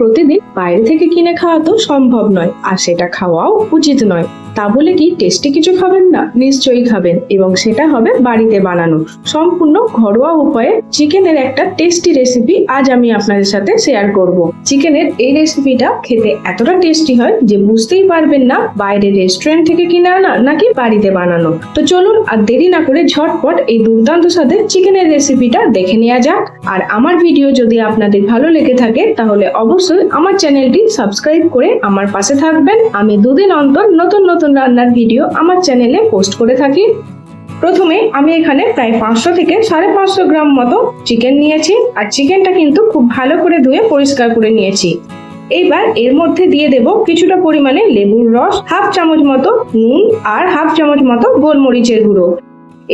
প্রতিদিন বাইরে থেকে কিনে খাওয়া তো সম্ভব নয় আর সেটা খাওয়াও উচিত নয়। তা বলে কি টেস্টি কিছু খাবেন না, নিশ্চয়ই খাবেন এবং সেটা হবে বাড়িতে বানানো। সম্পূর্ণ ঘরোয়া উপায়ে চিকেনের একটা টেস্টি রেসিপি আজ আমি আপনাদের সাথে শেয়ার করব। চিকেনের এই রেসিপিটা খেতে এতটা টেস্টি হয় যে বুঝতেই পারবেন না বাইরে রেস্টুরেন্ট থেকে কিনে আনা নাকি বাড়িতে বানানো। তো চলুন আর দেরি না করে ঝটপট এই দুর্দান্ত স্বাদের চিকেনের রেসিপিটা দেখে নেওয়া যাক। আর আমার ভিডিও যদি আপনাদের ভালো লেগে থাকে, তাহলে অবশ্যই আমার চ্যানেলটি সাবস্ক্রাইব করে আমার পাশে থাকবেন। আমি দুদিন অন্তর নতুন নতুন রান্নার ভিডিও আমার চ্যানেলে পোস্ট করে থাকি। প্রথমে আমি এখানে প্রায় পাঁচশো থেকে সাড়ে পাঁচশো গ্রাম মতো চিকেন নিয়েছি আর চিকেনটা কিন্তু খুব ভালো করে ধুয়ে পরিষ্কার করে নিয়েছি। এইবার এর মধ্যে দিয়ে দেব কিছুটা পরিমাণে লেবুর রস, হাফ চামচ মতো নুন আর হাফ চামচ মতো গোলমরিচের গুঁড়ো।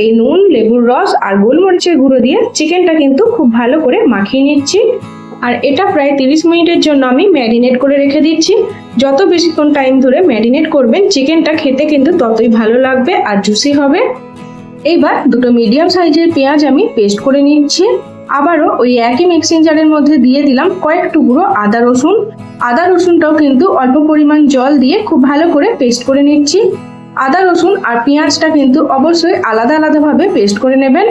এই নুন, লেবুর রস আর গোলমরিচের গুঁড়ো দিয়ে চিকেনটা কিন্তু খুব ভালো করে মাখিয়ে নিচ্ছি। আর এটা প্রায় তিরিশ মিনিটের জন্য আমি ম্যারিনেট করে রেখে দিচ্ছি। যত বেশিক্ষণ টাইম ধরে ম্যারিনেট করবেন, চিকেনটা খেতে কিন্তু ততই ভালো লাগবে আর জুসি হবে। এইবার দুটো মিডিয়াম সাইজের পেঁয়াজ আমি পেস্ট করে নিচ্ছি। আবারও ওই একই মিক্সিং জারের মধ্যে দিয়ে দিলাম কয়েক টুকরো আদা রসুন। আদা রসুনটাও কিন্তু অল্প পরিমাণ জল দিয়ে খুব ভালো করে পেস্ট করে নিচ্ছি। আদা রসুন আর পেঁয়াজটা কিন্তু অবশ্যই আলাদা আলাদাভাবে পেস্ট করে নেবেন।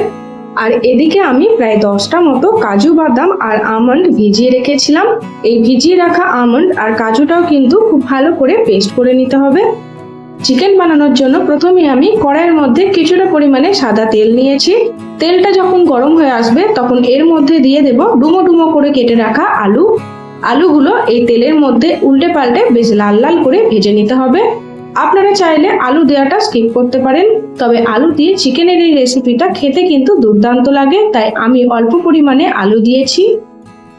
আর এদিকে আমি প্রায় দশটা মতো কাজু বাদাম আর আমন্ড ভিজিয়ে রেখেছিলাম। এই ভিজিয়ে রাখা আমন্ড আর কাজুটাও কিন্তু খুব ভালো করে পেস্ট করে নিতে হবে। চিকেন বানানোর জন্য প্রথমে আমি কড়াইয়ের মধ্যে কিছুটা পরিমাণে সাদা তেল নিয়েছি। তেলটা যখন গরম হয়ে আসবে, তখন এর মধ্যে দিয়ে দেব ডুমো ডুমো করে কেটে রাখা আলু। আলুগুলো এই তেলের মধ্যে উল্টে পাল্টে বেশ লাল লাল করে ভেজে নিতে হবে। আপনারা চাইলে আলু দেওয়াটা স্কিপ করতে পারেন। তবে আলু দিয়ে চিকেনের এই রেসিপিটা খেতে কিন্তু দুর্দান্ত লাগে, তাই আমি অল্প পরিমাণে আলু দিয়েছি।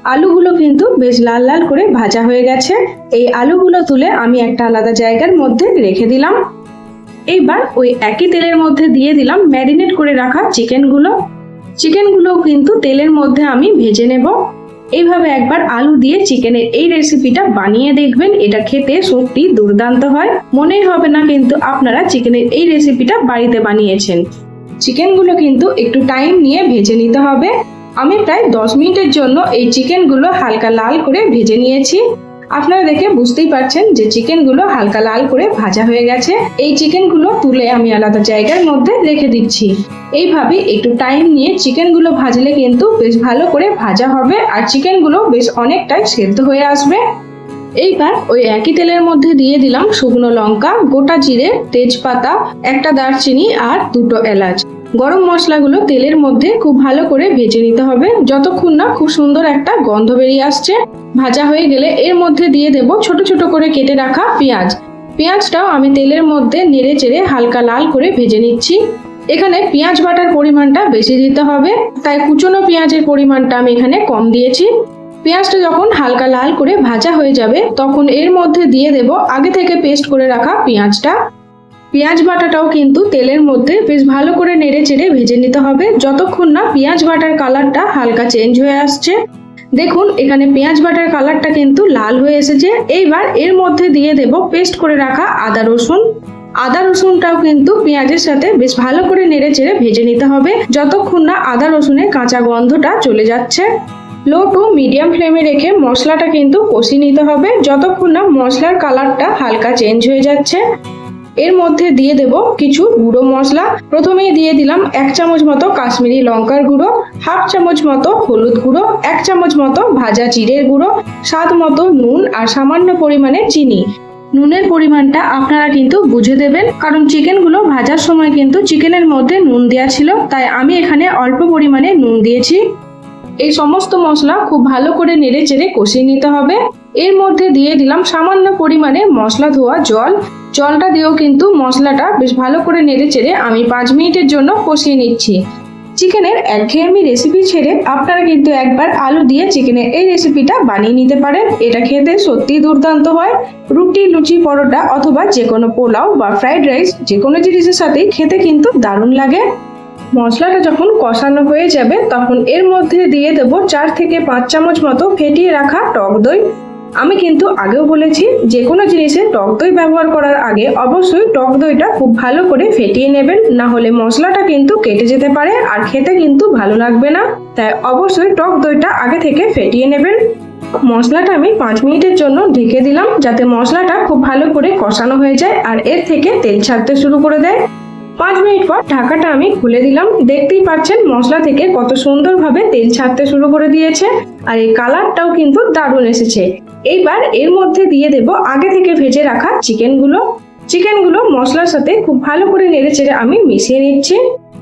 আলুগুলো কিন্তু বেশ লাল লাল করে ভাজা হয়ে গেছে। এই আলুগুলো তুলে আমি একটা আলাদা জায়গার মধ্যে রেখে দিলাম। এইবার ওই একই তেলের মধ্যে দিয়ে দিলাম ম্যারিনেট করে রাখা চিকেনগুলো চিকেনগুলো কিন্তু তেলের মধ্যে আমি ভেজে নেব। এইভাবে একবার আলু দিয়ে চিকেনের এই রেসিপিটা বানিয়ে দেখবেন। এটা খেতে সত্যি দুর্দান্ত হয়। মনেই হবে না কিন্তু আপনারা চিকেনের এই রেসিপিটা বাড়িতে বানিয়েছেন। চিকেনগুলো কিন্তু একটু টাইম নিয়ে ভেজে নিতে হবে। আমি প্রায় দশ মিনিটের জন্য এই চিকেনগুলো হালকা লাল করে ভেজে নিয়েছি। আপনারা দেখে বুঝতেই পারছেন যে চিকেনগুলো হালকা লাল করে ভাজা হয়ে গেছে। এই চিকেনগুলো তুলে আমি আলাদা জায়গার মধ্যে রেখে দিচ্ছি। এইভাবে একটু টাইম নিয়ে চিকেনগুলো ভাজলে কিন্তু বেশ ভালো করে ভাজা হবে আর চিকেনগুলো বেশ অনেকটাই সেদ্ধ হয়ে আসবে। এইবার ওই একই তেলের মধ্যে দিয়ে দিলাম শুকনো লঙ্কা, গোটা জিরে, তেজপাতা, একটা দারচিনি আর দুটো এলাচ। গরম মশলাগুলো তেলের মধ্যে খুব ভালো করে ভেজে নিতে হবে। যতক্ষণ না খুব সুন্দর একটা গন্ধ বেরিয়ে আসছে, ভাজা হয়ে গেলে এর মধ্যে দিয়ে দেব ছোট ছোট করে কেটে রাখা পেঁয়াজ। পেঁয়াজটাও আমি তেলের মধ্যে নেড়ে চেড়ে হালকা লাল করে ভেজে নিচ্ছি। এখানে পেঁয়াজ বাটার পরিমাণটা বেশি দিতে হবে, তাই কুচনো পেঁয়াজের পরিমাণটা আমি এখানে কম দিয়েছি। পেঁয়াজটা যখন হালকা লাল করে ভাজা হয়ে যাবে, তখন এর মধ্যে দিয়ে দেব আগে থেকে পেস্ট করে রাখা পেঁয়াজটা। পেঁয়াজ বাটাটাও কিন্তু তেলের মধ্যে বেশ ভালো করে নেড়ে চেড়ে ভেজে নিতে হবে। যতক্ষণ না পেঁয়াজ বাটার কালারটা হালকা চেঞ্জ হয়ে আসছে। দেখুন, এখানে পেঁয়াজ বাটার কালারটা কিন্তু লাল হয়ে এসেছে। এইবার এর মধ্যে দিয়ে দেব পেস্ট করে রাখা আদা রসুন। আদা রসুনটাও কিন্তু পেঁয়াজের সাথে বেশ ভালো করে নেড়ে চেড়ে ভেজে নিতে হবে। যতক্ষণ না আদা রসুনের কাঁচা গন্ধটা চলে যাচ্ছে। লো টু মিডিয়াম ফ্লেমে রেখে মশলাটা কিন্তু কষিয়ে নিতে হবে। যতক্ষণ না মশলার কালারটা হালকা চেঞ্জ হয়ে যাচ্ছে। এর মধ্যে দিয়ে দেব কিছু গুঁড়ো মশলা। প্রথমেই দিয়ে দিলাম এক চামচ মতো কাশ্মীরি লঙ্কার গুঁড়ো, হাফ চামচ মতো হলুদ গুঁড়ো, এক চামচ মতো ভাজা জিরের গুঁড়ো, স্বাদ মতো নুন আর সামান্য পরিমাণে চিনি। নুনের পরিমাণটা আপনারা কিন্তু বুঝে দেবেন, কারণ চিকেনগুলো ভাজার সময় কিন্তু চিকেনের মধ্যে নুন দেওয়া ছিল, তাই আমি এখানে অল্প পরিমাণে নুন দিয়েছি। এই সমস্ত মশলা খুব ভালো করে নেড়ে চেড়ে কষিয়ে নিতে হবে। এর মধ্যে দিয়ে দিলাম সামান্য পরিমাণে মশলা ধোয়া জল। জলটা দিয়েও কিন্তু মশলাটা বেশ ভালো করে নেড়ে চেড়ে আমি পাঁচ মিনিটের জন্য কষিয়ে নিচ্ছি। চিকেনের একঘেয়েমি রেসিপি ছেড়ে আপনারা কিন্তু একবার আলু দিয়ে চিকেনের এই রেসিপিটা বানিয়ে নিতে পারেন। এটা খেতে সত্যি দুর্দান্ত হয়। রুটি, লুচি, পরোটা অথবা যে কোনো পোলাও বা ফ্রাইড রাইস যে কোনো জিনিসের সাথেই খেতে কিন্তু দারুণ লাগে। মশলাটা যখন কষানো হয়ে যাবে তখন এর মধ্যে দিয়ে দেব চার থেকে পাঁচ চামচ মতো ফেটিয়ে রাখা টক দই। আমি কিন্তু আগেও বলেছি যে কোনো জিনিসে টক দই ব্যবহার করার আগে অবশ্যই টক দইটা খুব ভালো করে ফেটিয়ে নেবেন। না হলে মশলাটা কিন্তু কেটে যেতে পারে আর খেতে কিন্তু ভালো লাগবে না। তাই অবশ্যই টক দইটা আগে থেকে ফেটিয়ে নেবেন। মশলাটা আমি পাঁচ মিনিটের জন্য ঢেকে দিলাম, যাতে মশলাটা খুব ভালো করে কষানো হয়ে যায় আর এর থেকে তেল ছাড়তে শুরু করে দেয়। পাঁচ মিনিট পর ঢাকাটা আমি খুলে দিলাম। দেখতেই পাচ্ছেন মশলা থেকে কত সুন্দরভাবে তেল ছাড়তে শুরু করে দিয়েছে আর এই কালারটাও কিন্তু দারুণ এসেছে। এইবার এর মধ্যে দিয়ে দেব আগে থেকে ভেজে রাখা চিকেনগুলো। চিকেনগুলো মশলার সাথে খুব ভালো করে নেড়ে চেড়ে আমি মিশিয়ে নিচ্ছি।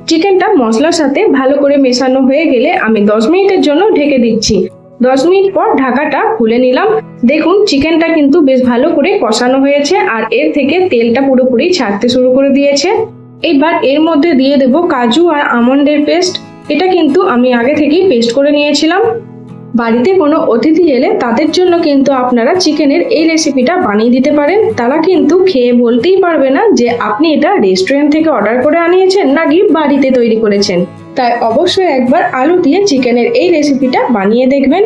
চিকেনটা মশলার সাথে ভালো করে মেশানো হয়ে গেলে আমি দশ মিনিটের জন্য ঢেকে দিচ্ছি। দশ মিনিট পর ঢাকাটা খুলে নিলাম। দেখুন চিকেনটা কিন্তু বেশ ভালো করে কষানো হয়েছে আর এর থেকে তেলটা পুরোপুরি ছাড়তে শুরু করে দিয়েছে। এবার এর মধ্যে দিয়ে দেব কাজু আর আমন্ডের পেস্ট। এটা কিন্তু আমি আগে থেকেই পেস্ট করে নিয়েছিলাম। বাড়িতে কোনো অতিথি এলে তাদের জন্য কিন্তু আপনারা চিকেনের এই রেসিপিটা বানিয়ে দিতে পারেন। তারা কিন্তু খেয়ে বলতেই পারবে না যে আপনি এটা রেস্টুরেন্ট থেকে অর্ডার করে আনিয়েছেন নাকি বাড়িতে তৈরি করেছেন। তাই অবশ্যই একবার আলু দিয়ে চিকেনের এই রেসিপিটা বানিয়ে দেখবেন।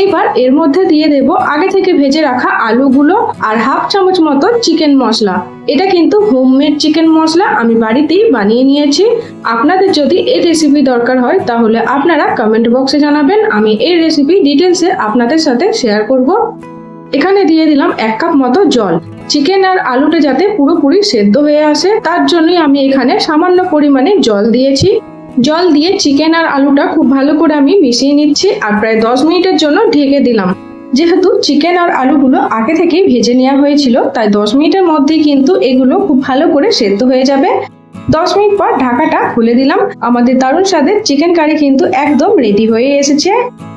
এইবার এর মধ্যে দিয়ে দেব আগে থেকে ভেজে রাখা আলুগুলো আর হাফ চামচ মতো চিকেন মশলা। এটা কিন্তু হোমমেড চিকেন মশলা আমি বাড়িতেই বানিয়ে নিয়েছি। আপনাদের যদি এই রেসিপি দরকার হয় তাহলে আপনারা কমেন্ট বক্সে জানাবেন। আমি এই রেসিপি ডিটেলসে আপনাদের সাথে শেয়ার করব। এখানে দিয়ে দিলাম এক কাপ মতো জল। চিকেন আর আলুটা যাতে পুরোপুরি সেদ্ধ হয়ে আসে, তার জন্যই আমি এখানে সামান্য পরিমাণে জল দিয়েছি। জল দিয়ে চিকেন আর আলুটা খুব ভালো করে আমি মিশিয়ে নিচ্ছি আর প্রায় দশ মিনিটের জন্য ঢেকে দিলাম। যেহেতু চিকেন আর আলুগুলো আগে থেকেই ভেজে নেওয়া হয়েছিল, তাই দশ মিনিটের মধ্যেই কিন্তু এগুলো খুব ভালো করে সেদ্ধ হয়ে যাবে। দশ মিনিট পর ঢাকাটা খুলে দিলাম। আমাদের দারুণ স্বাদের চিকেন কারি কিন্তু একদম রেডি হয়ে এসেছে।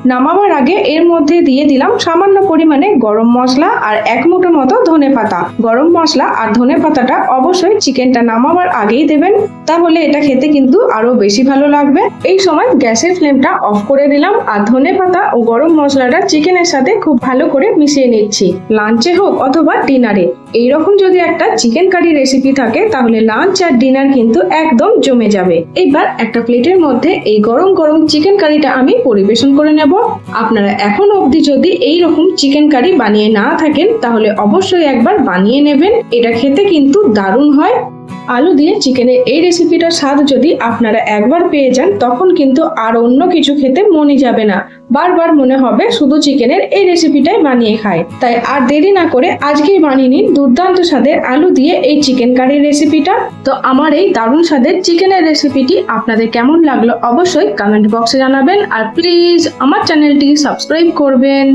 নামাবার আগে এর মধ্যে দিয়ে দিলাম সামান্য পরিমাণে গরম মশলা আর এক মুঠো মতো ধনে পাতা। গরম মশলা আর ধনে পাতাটা অবশ্যই চিকেনটা নামাবার আগেই দেবেন। তাহলে এটা খেতে কিন্তু আরও বেশি ভালো লাগবে। এই সময় গ্যাসের ফ্লেমটা অফ করে দিলাম আর ধনে পাতা ও গরম মশলাটা চিকেনের সাথে খুব ভালো করে মিশিয়ে নিচ্ছি। লাঞ্চে হোক অথবা ডিনারে। এইরকম যদি একটা চিকেন কারি রেসিপি থাকে, তাহলে লাঞ্চ আর ডিনার কিন্তু একদম জমে যাবে। এবার একটা প্লেটের মধ্যে এই গরম গরম চিকেন কারিটা আমি পরিবেশন করে নেব। আপনারা এখন অবধি যদি এই রকম চিকেন কারি বানিয়ে না থাকেন, তাহলে অবশ্যই একবার বানিয়ে নেবেন। এটা খেতে কিন্তু দারুণ হয়। আলু দিয়ে চিকেনের এই রেসিপিটার স্বাদ যদি আপনারা একবার পেয়ে যান, তখন কিন্তু আর অন্য কিছু খেতে মনে যাবে না। বারবার মনে হবে শুধু চিকেনের এই রেসিপিটাই বানিয়ে খায় তাই আর দেরি না করে আজকেই বানিয়ে নিন দুর্দান্ত স্বাদের আলু দিয়ে এই চিকেন কারির রেসিপিটা তো আমার এই দারুণ স্বাদের চিকেনের রেসিপিটি আপনাদের কেমন লাগল অবশ্যই কমেন্ট বক্সে জানাবেন। আর প্লিজ আমার চ্যানেলটি সাবস্ক্রাইব করবেন।